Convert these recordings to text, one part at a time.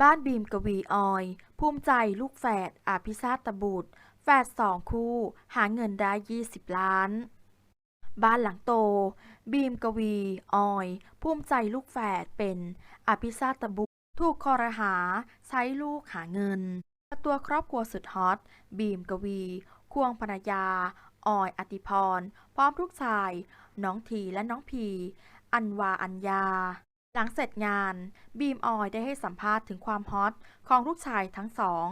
บ้านบีมกวีออย ภูมิใจลูกแฝดอภิชาตบุตร แฝดสองคู่ หาเงินได้ 20 ล้าน บ้านหลังโต บีมกวีออย ภูมิใจลูกแฝดเป็นอภิชาตบุตร ถูกคอรหา ใช้ลูกหาเงิน ตัวครอบครัวสุดฮอต บีมกวี ควงภรรยา ออยอติพร พร้อมลูกชาย น้องทีและน้องพี อันวาอัญญา หลังเสร็จงานบีมออยได้ให้สัมภาษณ์ถึงความฮอตของลูกชายทั้งสอง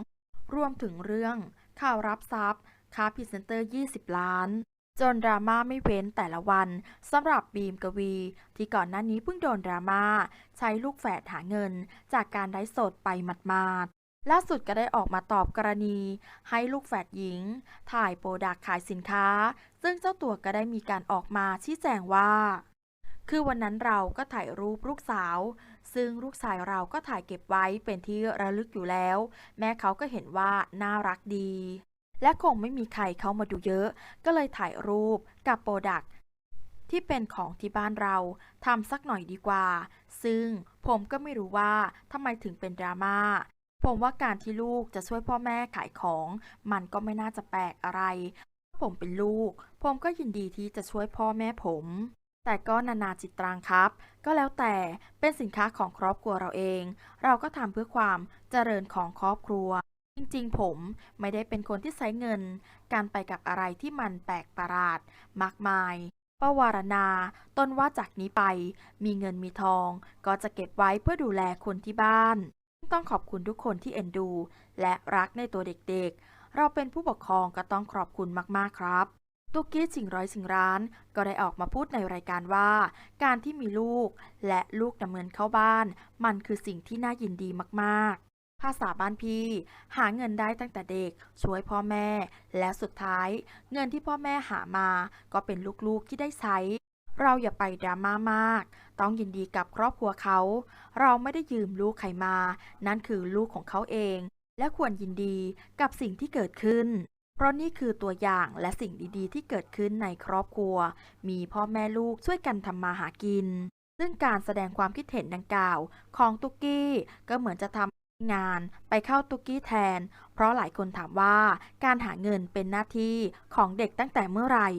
รวมถึงเรื่องข่าวรับทรัพย์ ค้าพรีเซนเตอร์ 20 ล้าน จนดราม่าไม่เว้นแต่ละวันสำหรับบีมกวี ที่ก่อนหน้านี้เพิ่งโดนดราม่าใช้ลูกแฝดหาเงิน จากการไลฟ์สดไปหมาดๆล่าสุดก็ได้ออกมาตอบกรณี ให้ลูกแฝดหญิง ถ่ายโปรดักขายสินค้า ซึ่งเจ้าตัวก็ได้มีการออกมาชี้แจงว่า คือวันนั้นเราก็ถ่ายรูปลูกสาว ซึ่งลูกชายเราก็ถ่ายเก็บไว้เป็นที่ระลึกอยู่แล้ว แม่เขาก็เห็นว่าน่ารักดี และคงไม่มีใครเข้ามาดูเยอะ ก็เลยถ่ายรูปกับโปรดักที่เป็นของที่บ้านเราทำสักหน่อยดีกว่า ซึ่งผมก็ไม่รู้ว่าทำไมถึงเป็นดราม่าผมว่าการที่ลูกจะช่วยพ่อแม่ขายของ มันก็ไม่น่าจะแปลกอะไร ผมเป็นลูก ผมก็ยินดีที่จะช่วยพ่อแม่ผม แต่ก็นานาจิตตังครับ ก็แล้วแต่เป็นสินค้าของครอบครัวเราเอง เราก็ทำเพื่อความเจริญของครอบครัว จริงๆ ผมไม่ได้เป็นคนที่ใช้เงิน การไปกับอะไรที่มันแปลกประหลาด มากมายปวารณา ต้นว่าจากนี้ไป มีเงินมีทอง ก็จะเก็บไว้เพื่อดูแลคนที่บ้าน ต้องขอบคุณทุกคนที่เอ็นดู และรักในตัวเด็กๆ เราเป็นผู้ปกครองก็ต้องขอบคุณมากๆครับ ตุ๊กกี้สิงร้อยสิงร้าน ก็ได้ออกมาพูดในรายการว่า การที่มีลูก และลูกนำเงินเข้าบ้าน มันคือสิ่งที่น่ายินดีมากๆ ภาษาบ้านพี่ หาเงินได้ตั้งแต่เด็ก ช่วยพ่อแม่ และสุดท้าย เงินที่พ่อแม่หามา ก็เป็นลูกๆที่ได้ใช้ เราอย่าไปดราม่ามาก ต้องยินดีกับครอบครัวเขา เราไม่ได้ยืมลูกใครมา นั่นคือลูกของเขาเอง และควรยินดีกับสิ่งที่เกิดขึ้น เพราะนี่คือตัวอย่างและสิ่งดีๆ ที่เกิดขึ้นในครอบครัว มีพ่อแม่ลูกช่วยกันทำมาหากิน ซึ่งการแสดงความคิดเห็นดังกล่าว ของตุกกี้ก็เหมือนจะทำงานไปเข้าตุกกี้แทน เพราะหลายคนถามว่าการหาเงินเป็นหน้าที่ของเด็กตั้งแต่เมื่อไหร่